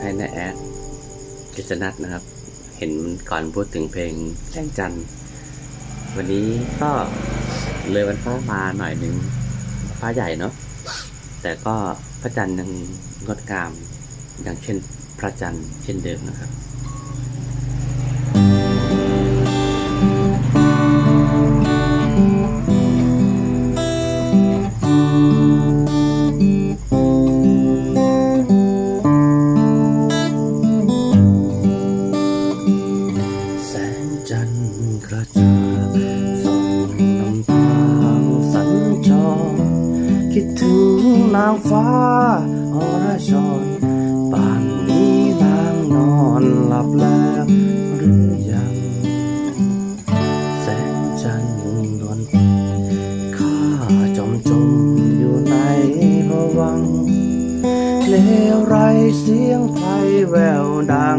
ให้นาแอดกิจนัทนะครับ เห็นก่อนพูดถึงเพลงแจ้งจันทร์วันนี้ก็เลยวันฟ้ามาหน่อยหนึ่งฟ้าใหญ่เนาะแต่ก็พระจันทร์ยังงดงามอย่างเช่นพระจันทร์เช่นเดิมนะครับ นางฟ้าอรชรป่านนี้นางนอนหลับแล้วหรือยัง แสงจันทร์นวลข้าจมจมอยู่ในภวังเลวไรเสียงไพแววดัง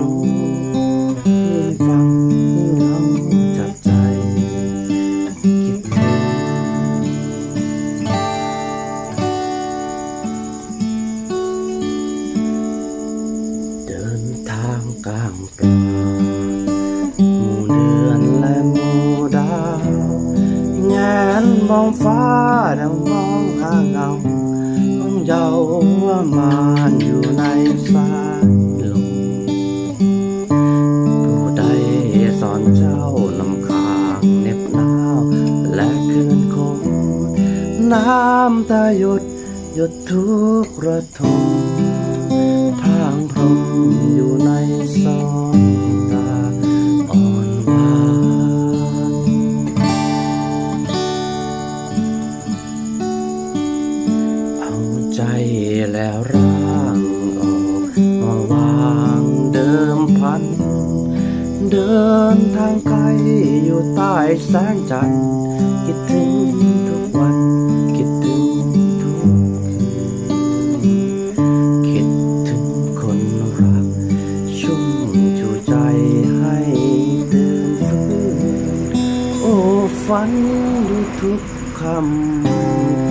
ปลาหมู่เดือนและหมู่ดาวแงนมองฟ้าดังมองหาเงาของเยาวมานอยู่ในสายลมผู้ใดสอนเจ้านำค้างเหน็บหนาวและคืนคงน้ำตาหยดหยดทุกระทมทาง พรมอยู่ในสองตาอ่อนหวานเอาใจแล้วร่างออกมาวางเดิมพัน เดินทางไกลอยู่ใต้แสงจันทร์ ฝันดูทุกคำ